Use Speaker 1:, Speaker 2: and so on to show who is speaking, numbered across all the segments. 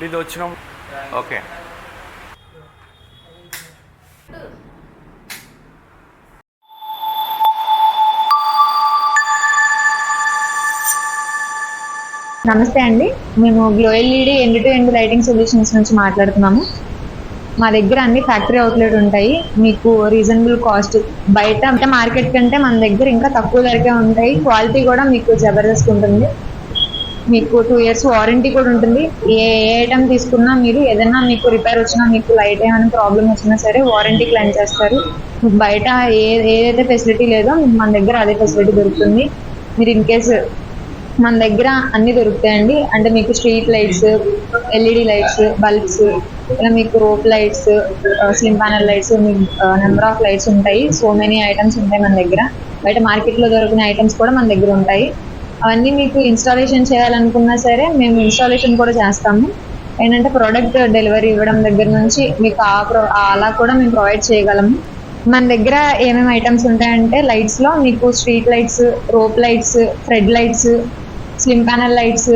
Speaker 1: ఇది వచ్చిన
Speaker 2: ఓకే.
Speaker 3: నమస్తే అండి. మేము Glow LED end to end lighting solutions నుంచి మాట్లాడుతున్నాము. మా దగ్గర అన్ని ఫ్యాక్టరీ అవుట్లెట్ ఉంటాయి. మీకు రీజనబుల్ కాస్ట్ బయట అంటే మార్కెట్ కంటే మన దగ్గర ఇంకా తక్కువ ధరకే ఉంటాయి. క్వాలిటీ కూడా మీకు జబర్దస్త్ ఉంటుంది. మీకు టూ ఇయర్స్ వారంటీ కూడా ఉంటుంది. ఏ ఏ ఐటమ్ తీసుకున్నా మీరు ఏదైనా మీకు రిపేర్ వచ్చినా మీకు లైట్ ఏమైనా ప్రాబ్లం వచ్చినా సరే వారంటీ క్లెయిమ్ చేస్తారు. మీకు బయట ఏ ఏదైతే ఫెసిలిటీ లేదో మీకు మన దగ్గర అదే ఫెసిలిటీ దొరుకుతుంది. మీరు ఇన్ కేస్ మన దగ్గర అన్ని దొరుకుతాయండి. అంటే మీకు street lights LED lights bulbs ఇలా మీకు rope lights slim panel lights మీకు నెంబర్ ఆఫ్ లైట్స్ ఉంటాయి. సో మెనీ ఐటమ్స్ ఉంటాయి మన దగ్గర. బయట మార్కెట్లో దొరికిన ఐటమ్స్ కూడా మన దగ్గర ఉంటాయి. అవన్నీ మీకు ఇన్స్టాలేషన్ చేయాలనుకున్నా సరే మేము ఇన్స్టాలేషన్ కూడా చేస్తాము. ఏంటంటే ప్రోడక్ట్ డెలివరీ ఇవ్వడం దగ్గర నుంచి మీకు ఆ ప్రో అలా కూడా మేము ప్రొవైడ్ చేయగలము. మన దగ్గర ఏమేమి ఐటమ్స్ ఉంటాయంటే లైట్స్లో మీకు street lights rope lights Fred lights slim panel lights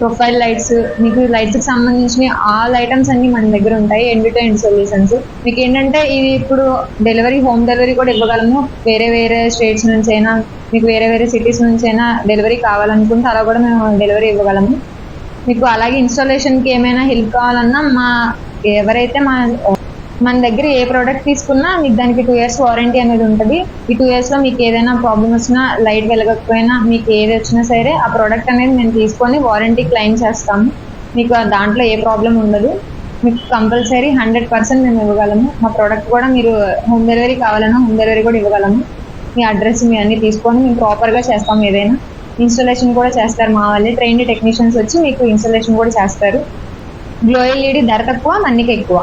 Speaker 3: profile lights మీకు లైట్స్కి సంబంధించిన ఆల్ ఐటమ్స్ అన్ని మన దగ్గర ఉంటాయి ఎండ్ టు ఎండ్ సొల్యూషన్స్ మీకు ఏంటంటే ఇది ఇప్పుడు డెలివరీ హోమ్ డెలివరీ కూడా ఇవ్వగలము. వేరే వేరే స్టేట్స్ నుంచి అయినా మీకు వేరే వేరే సిటీస్ నుంచి అయినా డెలివరీ కావాలనుకుంటే అలా కూడా మేము డెలివరీ ఇవ్వగలము. మీకు అలాగే ఇన్స్టాలేషన్కి ఏమైనా హెల్ప్ కావాలన్నా మా ఎవరైతే మా మన దగ్గర ఏ ప్రోడక్ట్ తీసుకున్నా మీకు దానికి టూ ఇయర్స్ వారంటీ అనేది ఉంటుంది. ఈ టూ ఇయర్స్లో మీకు ఏదైనా ప్రాబ్లమ్ వచ్చినా లైట్ వెలగకపోయినా మీకు ఏది వచ్చినా సరే ఆ ప్రోడక్ట్ అనేది మేము తీసుకొని వారంటీ క్లెయిమ్ చేస్తాము. మీకు దాంట్లో ఏ ప్రాబ్లం ఉండదు. మీకు కంపల్సరీ హండ్రెడ్ పర్సెంట్ మేము ఇవ్వగలము. మా ప్రోడక్ట్ కూడా మీరు హోమ్ డెలివరీ కావాలన్నా హోమ్ డెలివరీ కూడా ఇవ్వగలము. మీ అడ్రస్ మీ అన్ని తీసుకొని మేము ప్రాపర్గా చేస్తాము ఏదైనా. ఇన్స్టాలేషన్ కూడా చేస్తారు మా వాళ్ళే. ట్రైన్డ్ టెక్నీషియన్స్ వచ్చి మీకు ఇన్స్టాలేషన్ కూడా చేస్తారు. గ్లో ఎల్ఈడి ధర తక్కువ మన్నిక ఎక్కువ.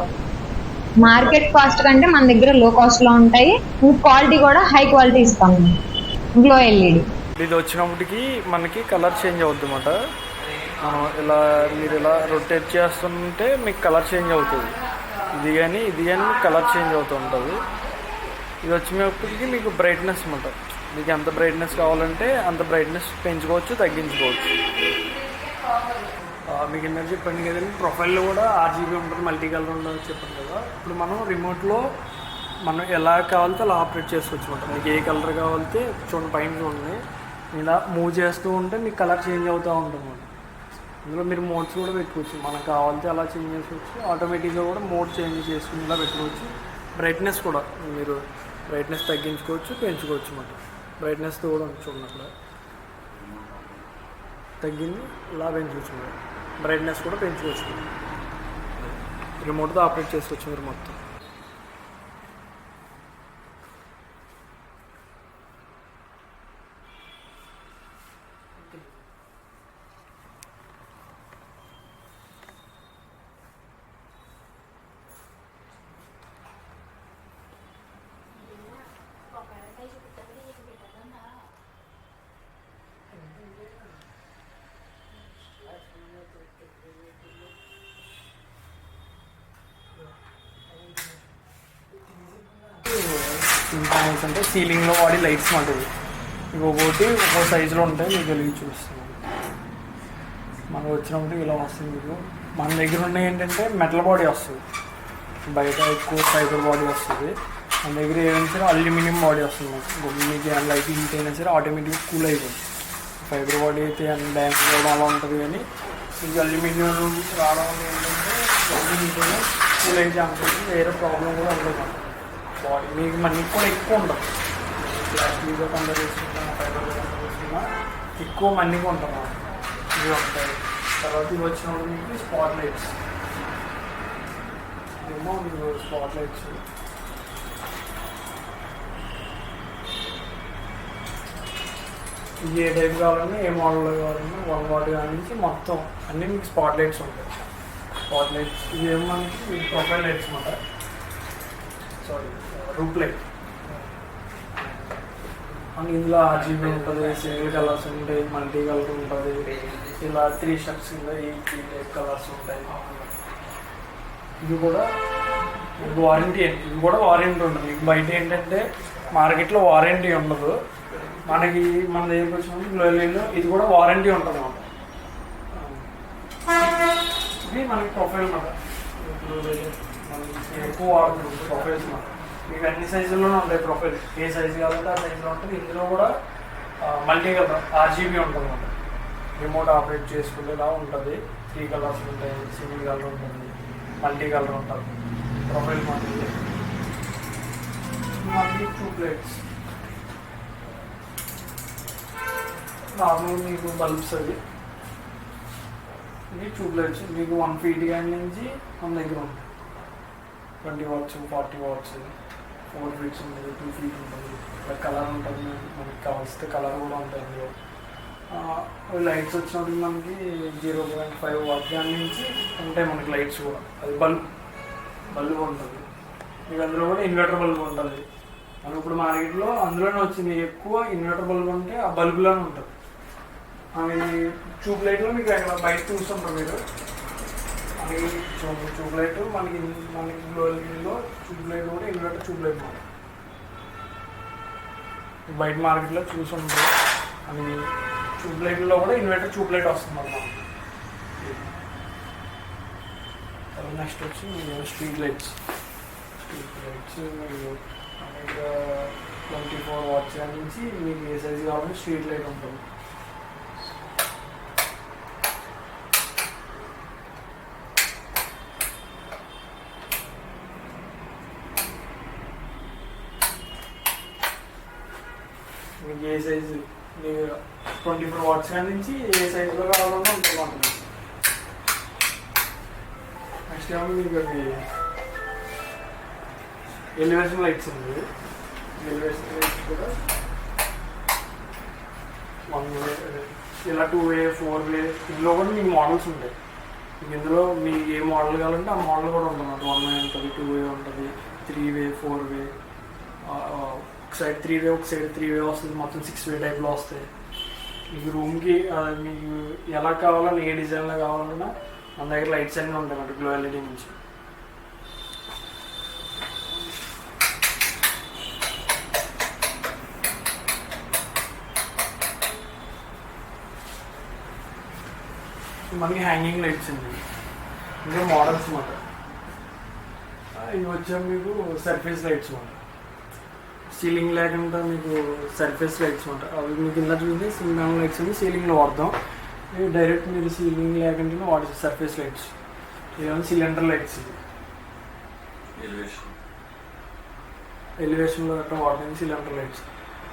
Speaker 3: మార్కెట్ కాస్ట్ కంటే మన దగ్గర లో కాస్ట్లో ఉంటాయి. క్వాలిటీ కూడా హై క్వాలిటీ ఇస్తాం గ్లో ఎల్ఈడి
Speaker 1: ఇది వచ్చినప్పటికి మనకి కలర్ చేంజ్ అవుద్ది అనమాట మనం ఇలా మీరు ఇలా రొటేట్ చేస్తుంటే మీకు కలర్ చేంజ్ అవుతుంది. ఇది కానీ ఇది కానీ కలర్ చేంజ్ అవుతూ ఉంటుంది. ఇది వచ్చినప్పటికి మీకు బ్రైట్నెస్ అనమాట మీకు ఎంత బ్రైట్నెస్ కావాలంటే అంత బ్రైట్నెస్ పెంచుకోవచ్చు తగ్గించుకోవచ్చు. మీకు ఏంటంటే చెప్పండి కదండి ప్రొఫైల్లో కూడా ఆర్జీబీ ఉంటుంది మల్టీ కలర్ ఉండదు చెప్పండి కదా. ఇప్పుడు మనం రిమోట్లో మనం ఎలా కావాలితే అలా ఆపరేట్ చేసుకోవచ్చు అనమాట. మీకు ఏ కలర్ కావాలితే చూడండి పైన చూడండి. ఇలా మూవ్ చేస్తూ ఉంటే మీకు కలర్ చేంజ్ అవుతూ ఉంటుంది అన్నమాట ఇందులో మీరు మోడ్స్ కూడా పెట్టుకోవచ్చు. మనకు కావాలితే అలా చేంజ్ చేసుకోవచ్చు. ఆటోమేటిక్గా కూడా మోడ్ చేంజ్ చేసుకుని ఇలా పెట్టుకోవచ్చు. బ్రైట్నెస్ కూడా మీరు బ్రైట్నెస్ తగ్గించుకోవచ్చు పెంచుకోవచ్చు అన్నమాట బ్రైట్నెస్తో కూడా చూడండి అక్కడ. తగ్గింది ఇలా పెంచుకోవచ్చు బ్రైట్నెస్ కూడా పెంచుకోవచ్చు. రిమోట్తో ఆపరేట్ చేసుకోవచ్చు మీరు మొత్తం. ప్యానల్స్ అంటే సీలింగ్లో వాడి లైట్స్ ఉంటుంది ఇంకొకటి ఒక్కో సైజులో ఉంటాయి మీకు వెలిగి చూపిస్తాను. మనకు వచ్చినప్పుడు ఇలా వస్తుంది మీకు. మన దగ్గర ఉన్న ఏంటంటే మెటల్ బాడీ వస్తుంది. బయట ఎక్కువ ఫైబర్ బాడీ వస్తుంది. మన దగ్గర ఏదైనా సరే అల్యూమినియం బాడీ వస్తుంది మనకు. మీకు ఏమైనా లైట్ హీట్ అయినా సరే ఆటోమేటిక్గా కూల్ అయిపోతుంది. ఫైబర్ బాడీ అయితే డ్యాన్స్ డ్యామేజ్ అలా ఉంటుంది కానీ మీకు అల్యూమినియం రావడం వల్ల ఏంటంటే కూల్ అయితే అనుకుంటుంది వేరే ప్రాబ్లం కూడా ఉండదు. బాడీ మీకు మనకి కూడా ఎక్కువ ఉండదు. ప్లాస్టిక్ కొంత చేసుకుంటా ఫైబర్ కంపేర్ చేసుకున్నా ఎక్కువ మన్నిగా ఉంటుంది ఇవి ఉంటాయి. తర్వాత ఇవి వచ్చినప్పుడు మీకు స్పాట్ లైట్స్ ఏమో మీకు స్పాట్ లైట్స్ ఇది ఏ టైప్ కావాలన్నా ఏ మోడల్ కావాలన్నా వన్ వాట్ నుంచి మొత్తం అన్నీ మీకు స్పాట్ లైట్స్ ఉంటాయి. స్పాట్ లైట్స్ ఇవి మనకి మీకు ప్రొఫైల్ లైట్స్ అనమాట సారీ రూప్ లైట్ ఇందులో ఆర్జీబీ ఉంటుంది సింగిల్ కలర్స్ ఉంటాయి మల్టీ కలర్ ఉంటుంది. ఇలా త్రీ షర్ట్స్ ఉంటాయి త్రీ టైప్ కలర్స్ ఉంటాయి. ఇది కూడా ఇది వారంటీ ఇది కూడా వారంటీ ఉంటుంది. బయట ఏంటంటే మార్కెట్లో వారంటీ ఉండదు. మనకి మన దగ్గరికి వచ్చినప్పుడు గ్లోలీలో ఇది కూడా వారంటీ ఉంటుంది అన్నమాట ఇది మనకి ప్రొఫైల్ మాట ఎక్కువ వాడుతుంది ప్రొఫైల్స్ మాట మీకు అన్ని సైజుల్లోనే ఉంటాయి ప్రొఫైల్. ఏ సైజు కావాలంటే ఆ సైజులో ఉంటుంది. ఇందులో కూడా మల్టీ కలర్ ఆర్జీబీ ఉంటుంది అన్నమాట. రిమోట్ ఆపరేట్ చేసుకునేలా ఉంటుంది. త్రీ కలర్స్ ఉంటాయి సింగిల్ కలర్ ఉంటుంది మల్టీ కలర్ ఉంటుంది. ప్రొఫైల్ మోడల్ మళ్ళీ టూ ప్లేట్స్ నార్మల్ మీకు బల్బ్స్ అవి. ఇది ట్యూబ్ లైట్స్ మీకు వన్ ఫీట్ కానీ నుంచి మన దగ్గర ఉంటుంది twenty watts forty watts four feets ఉంటుంది టూ ఫీట్ ఉంటుంది ఇలా కలర్ ఉంటుంది మనకి కావాల్సిన కలర్ కూడా ఉంటుంది అందులో. లైట్స్ వచ్చినప్పుడు మనకి జీరో పాయింట్ ఫైవ్ వాట్ దాని నుంచి ఉంటాయి మనకి లైట్స్ కూడా. అది బల్బ్ బల్బ్ ఉంటుంది. మీకు అందులో కూడా ఇన్వర్టర్ బల్బ్ ఉంటుంది. మనం ఇప్పుడు మార్కెట్లో అందులోనే వచ్చింది ఎక్కువ ఇన్వర్టర్ బల్బ్ ఉంటే ఆ బల్బులోనే ఉంటుంది. అవి ట్యూబ్ లైట్లో మీకు బయట చూస్తుంటారు మీరు. అది ట్యూబ్ లైట్ మనకి మనకి గ్లోలో ట్యూబ్ లైట్ కూడా ఇన్వర్టర్ ట్యూబ్ లైట్ మాట బయట మార్కెట్లో చూసి ఉంటుంది ట్యూబ్ లైట్లో కూడా ఇన్వర్టర్ ట్యూబ్ లైట్ వస్తుంది అన్నమాట నెక్స్ట్ వచ్చి street lights street lights twenty four watts నుంచి మీకు ఏ సైజ్ కావాలంటే స్ట్రీట్ లైట్ ఉంటుంది మీకు ఏ సైజు మీకు వాట్సాప్ నుంచి ఏ సైజులో కావాలన్నా ఉంటుంది ఉంటుంది నెక్స్ట్ ఏమో మీకు అది ఎలివేషన్ లైట్స్ ఉంది. ఎలివేషన్ లైట్స్ కూడా వన్ వే ఇలా టూ వే ఫోర్ వే ఇందులో కూడా మీకు మోడల్స్ ఉంటాయి. మీకు ఇందులో మీకు ఏ మోడల్ కావాలంటే ఆ మోడల్ కూడా ఉంటుంది. వన్ వే ఉంటుంది టూ వే ఉంటుంది త్రీ వే ఫోర్ వే ఒక సైడ్ త్రీ వే ఒక సైడ్ త్రీ వే వస్తుంది. మొత్తం సిక్స్ వే టైప్లో వస్తాయి. మీకు రూమ్కి మీకు ఎలా కావాలన్నా ఏ డిజైన్లో కావాలన్నా మన దగ్గర లైట్స్ అన్నీ ఉంటాయి అన్నమాట గ్లో ఎల్ఈడి నుంచి. మనకి హ్యాంగింగ్ లైట్స్ అండి. ఇంకా మోడల్స్ మాట ఇవి వచ్చాము మీకు సర్ఫేస్ లైట్స్ మాట సీలింగ్ లేకుండా మీకు సర్ఫేస్ లైట్స్ మాట అవి మీకు ఇలా చూస్తే సింగిల్ లైట్స్ అని సీలింగ్లో వాడతాం. ఇవి డైరెక్ట్ మీరు సీలింగ్ లేకుండా వాడచ్చు సర్ఫేస్ లైట్స్. ఇవేమో సిలిండర్ లైట్స్ ఇవి.
Speaker 2: ఎలివేషన్
Speaker 1: ఎలివేషన్లో గట్రా వాడడానికి సిలిండర్ లైట్స్.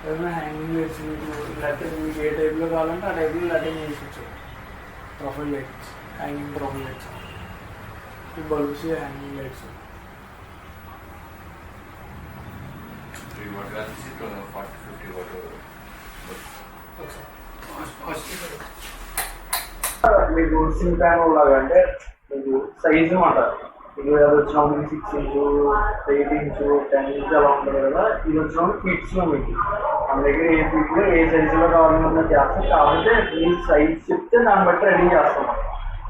Speaker 1: ఏదైనా హ్యాంగింగ్ లైట్స్ మీకు లెటర్ మీకు ఏ టైప్లో కావాలంటే ఆ టైప్లో లెటింగ్ చేసి profile lights hanging profile lights bulbs hanging lights
Speaker 2: three watt కలిసి ఫార్టీ ఫిఫ్టీ వాట్
Speaker 1: మీకు సిమ్ ప్యానల్ లాగా అంటే మీకు సైజు అంటారు? మీకు అది వచ్చినప్పుడు six inch eight inch ten inch అలా ఉంటుంది కదా. ఇది వచ్చినప్పుడు ఫీట్స్లో మీకు. మన దగ్గర ఏ ఫీట్లో ఏ సైజులో కావాలన్నా చేస్తాం. కాకపోతే మీ సైజ్ చెప్తే దాన్ని బట్టి రెడీ చేస్తాం.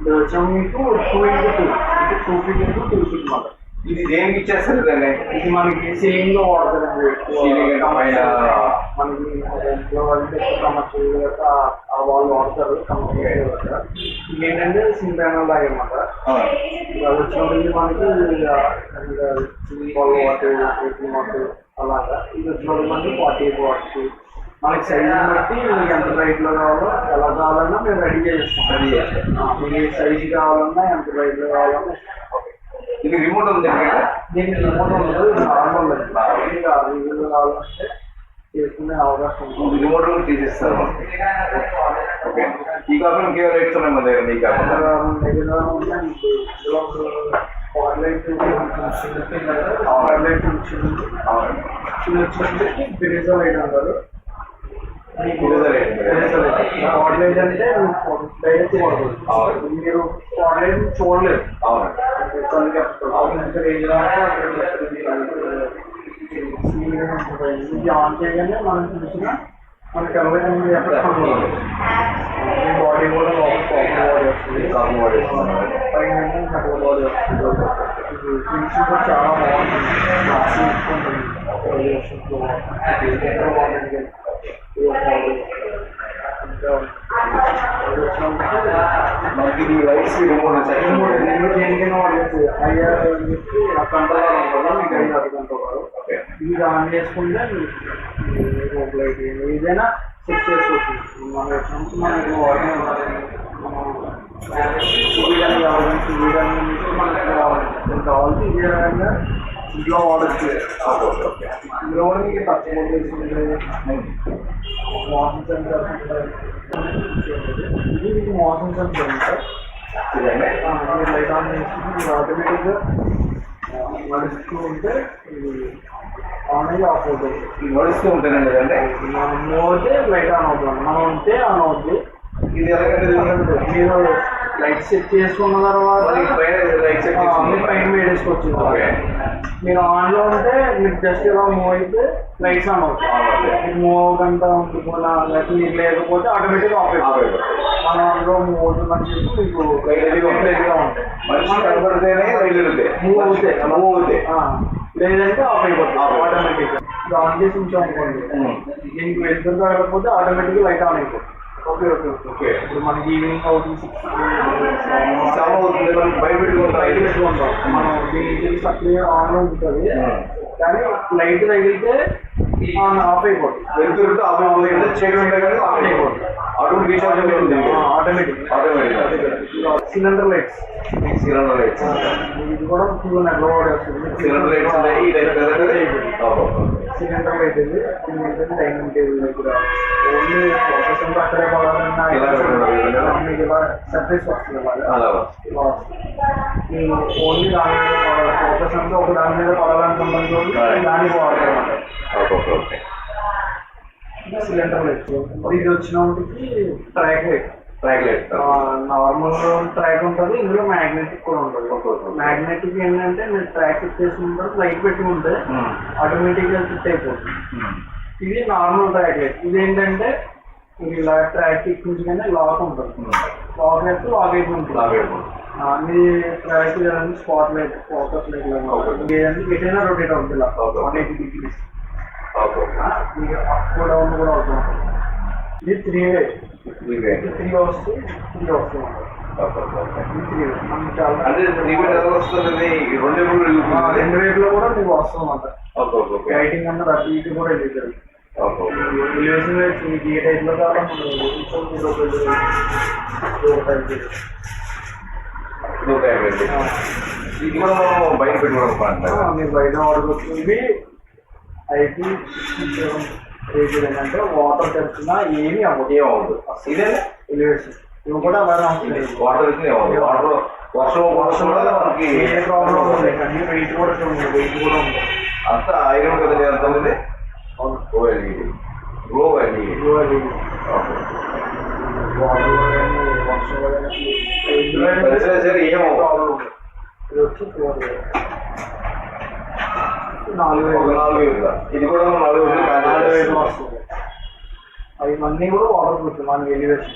Speaker 1: ఇది వచ్చినప్పుడు మీకు టూ ఇంటూ టూ అంటే two feet into two feet మాట
Speaker 2: ఇది దేనికి ఇచ్చేస్తారు దాన్ని
Speaker 1: ఇది మనకి సీలింగ్లో వాడతారండి
Speaker 2: అంటే పైన-
Speaker 1: మనకి వాళ్ళు వాడతారు ఏంటంటే సిమ్ ప్యానల్ లాగా అనమాట అది వచ్చినప్పుడు మనకి ట్వెల్వ్ వాట్ వాట్ అలాగా. ఇది వచ్చినప్పుడు మనకి ఫార్టీ ఎయిట్ వాట్స్ మనకి సైజ్ బట్టి మీకు ఎంత బ్రైట్లో కావాలో ఎలా కావాలన్నా మేము రెడీ చేస్తాం
Speaker 2: Ready చేస్తాం.
Speaker 1: మీకు సైజ్ కావాలన్నా ఎంత బ్రైట్లో కావాలన్నా
Speaker 2: ఇది రిమోట్ ఉంది
Speaker 1: దీనికి రిమోట్ ఉండదు ఇది నార్మల్ కావాలంటే చేసుకునే అవకాశం
Speaker 2: రిమోట్ కూడా తీసేస్తారు. ఓకే. ఈ కాకుండా ఇంకేం రేట్స్ ఉన్నాయి మన దగ్గర ఈ కాకుండా.
Speaker 1: లైట్ వచ్చింది
Speaker 2: అవునండి
Speaker 1: ఇది వచ్చింది బిరిజా లైట్ అంటారు. లైట్ అంటే. మీరు లైట్ చూడలేదు.
Speaker 2: అవునండి
Speaker 1: ఇది ఆన్ చేయగానే మనం చూసిన మనకి ఎవరైనా ఎక్కడ బాడీ కూడా లోపల బాడీ వస్తుంది
Speaker 2: కాపు బాడీ వస్తుంది.
Speaker 1: పైన కట్టుకు బాడీ వస్తుంది ఇది ఫినిషింగ్ కూడా చాలా బాగుంటుంది
Speaker 2: ఇది లైట్స్ రిమోట్ సెకండ్ మోడ్
Speaker 1: నేను దేనికైనా వాడచ్చు ఐఆర్ అని చెప్పి ఆ కంట్రోల్ ఉంటుంది మీకు ఐదు అది కంట్రోల్
Speaker 2: ఓకే
Speaker 1: ఇది ఆన్ చేసుకుంటే మీకు లైట్ ఏదైనా సెట్ చేసుకోవచ్చు మనం వచ్చినప్పుడు మనకి వాడిన మనం టీవీ కానీ కావాలి టీవీ కానీ మనకి కావాలి ఎంత కావాలి ఇదే విధంగా ఇంట్లో వాడచ్చు
Speaker 2: ఓకే ఓకే
Speaker 1: ఇందులో కూడా మీకు ఇది మీకు మోషన్ సెన్సర్ ఉంటాయి
Speaker 2: ఇదండి
Speaker 1: మీరు లైట్ ఆన్ చేసి మీరు ఆటోమేటిక్గా నడుస్తూ ఉంటే ఇది ఆన్ అయ్యి ఆఫ్ అవుతుంది
Speaker 2: నడుస్తూ ఉంటానండి ఇదండి
Speaker 1: మనం మోతే లైట్ ఆన్ అవుతుంది మనం ఉంటే ఆన్ అవుతుంది
Speaker 2: ఇది ఎలాగంటే
Speaker 1: మీరు లైట్ సెట్ చేసుకున్న తర్వాత
Speaker 2: లైట్ సెట్
Speaker 1: పైన వేడేసుకోవచ్చు మీరు ఆన్లో ఉంటే మీరు జస్ట్ ఇలా మూవ్ అయితే లైట్స్ ఆన్ అవుతాయి. మీరు మూవ్ గంట ఉంటున్నా లేకపోతే మీరు లేకపోతే ఆటోమేటిక్గా ఆఫ్ అయిపోతుంది. మనం అందులో మూవ్ అవుతుందని చెప్పి మీకు
Speaker 2: వెలుగుగా ఉంటాయి. మనిషి కనబడితేనే రైలు వెళ్తాయి
Speaker 1: మూవ్ అవుతాయి
Speaker 2: మూవ్ అవుతాయి
Speaker 1: లేదంటే ఆఫ్ అయిపోతుంది. ఆటోమేటిక్గా ఇది ఆన్ చేసి ఉంచాం అనుకోండి. దీనికి వెళ్తురు కాకపోతే ఆటోమేటిక్గా లైట్ ఆన్ అయిపోతుంది ఓకే ఓకే ఓకే ఇప్పుడు మనకి ఈవినింగ్ అవుతుంది. సిక్స్
Speaker 2: చాలా అవుతుంది మనం బయట పెట్టుకుంటాం
Speaker 1: లైట్ పెట్టుకుంటాం మనం దీనికి సప్లై ఆన్ ఉంటుంది. కానీ లైట్ తగిలితే ఆన్ ఆఫ్ అయిపోతుంది.
Speaker 2: వెళ్తుంటే ఆఫ్ అయిపోతుంది. అంటే చీకటి ఉంటే కానీ ఆఫ్ అయిపోతుంది. అటువంటి రీఛార్జ్ ఉంటుంది
Speaker 1: automatic
Speaker 2: automatic
Speaker 1: cylinder lights
Speaker 2: cylinder lights
Speaker 1: ఇది కూడా నెట్లో వాడేస్తుంది
Speaker 2: సిలిండర్ లైట్స్ ఈ లైట్ కదండి
Speaker 1: సిలిండర్ లైట్ ఇది ఇది డైనింగ్ టేబుల్ దగ్గర ఓన్లీ ఫోకస్ అంతా అక్కడే పడాలన్నా
Speaker 2: ఇలా పెట్టడం కదా?
Speaker 1: మీకు ఇలా సర్ఫేస్ వస్తుంది అలాగా
Speaker 2: అలా
Speaker 1: ఇలా వస్తుంది మీరు ఓన్లీ దాని మీద పడాలి ఫోకస్ అంతా ఒక దాని మీద పడాలనుకున్నాం చూడండి దానికి వాడతారు
Speaker 2: ఓకే ఓకే
Speaker 1: సిలిండర్ లైట్ ఇది వచ్చినప్పటికి track light
Speaker 2: track light
Speaker 1: normal track ఉంటుంది ఇందులో మ్యాగ్నెటిక్ కూడా ఉంటుంది. మ్యాగ్నెటిక్ ఏంటంటే మీరు ట్రాక్ చేసుకుంటారు లైట్ పెట్టుకుంటే ఆటోమేటిక్గా ఫిట్ అయిపోతుంది. ఇది నార్మల్ ట్రాక్ లైట్ ఇది ఏంటంటే ఇలా ట్రాక్ ఎక్కించగానే లాక్ ఉంటుంది. లాక్ అయితే లాక్ అయిపోతుంది. అన్ని track spot light focus light ఎటైనా రొటేట్ అవుతుంది ఇలా. వన్ ఎయిటీ డిగ్రీస్ మీకు అప్ డౌన్ కూడా అవుతుంది. ఇది త్రీ వే త్రీ వస్తుంది త్రీ వస్తుంది
Speaker 2: ఓకే ఓకే
Speaker 1: ఇది త్రీ వే
Speaker 2: ఎలా వస్తుంది ఈ రెండు
Speaker 1: రెండు వైపులో కూడా మీకు వస్తుంది అన్నమాట
Speaker 2: ఓకే ఓకే ఓకే
Speaker 1: లైటింగ్ అన్నది అటు ఇటు కూడా ఎలివేషన్ లైట్స్ మీకు ఏ టైప్లో కావాలన్నా ఇది ఒక ఇది ఒక type ఇది.
Speaker 2: ఇది ఒక యాభై అండి. ఇది కూడా మనం బయట పెట్టుకోవడం
Speaker 1: మీరు బయట వాడుకోవచ్చు ఇవి రేజ్ ఏంటంటే వాటర్ తెచ్చినా ఏమీ అవ్వదు
Speaker 2: ఏమవుతుంది ఇదే
Speaker 1: ఎలివేషన్. ఇవి కూడా అలానే అవుతుంది
Speaker 2: వాటర్ వచ్చింది వాటర్ వర్షం వర్షం కూడా మనకి
Speaker 1: ఏ ప్రాబ్లం ఉంది కానీ వెయిట్ కూడా ఉంది వెయిట్ కూడా ఉంది
Speaker 2: అంత ఐరన్ కదండి అంత ఉంది. గ్లో ఎల్ఈడి గ్లో ఎల్ఈడి
Speaker 1: ఇదిగో అది వాటర్ కానీ వర్షం కానీ ఇందులో ఏంటంటే
Speaker 2: సరే సరే ఏమవుతుంది
Speaker 1: ప్రాబ్లం ఉంది. ఇది వచ్చి ఫోర్ నాలుగు
Speaker 2: ఒక
Speaker 1: వేలు
Speaker 2: నాలుగు వేలు ఇది కూడా నాలుగు వేలు
Speaker 1: నాలుగు వేలు
Speaker 2: కాదు
Speaker 1: వస్తుంది అవి అన్నీ కూడా వాటర్ ప్రూఫ్ మన ఎలివేషన్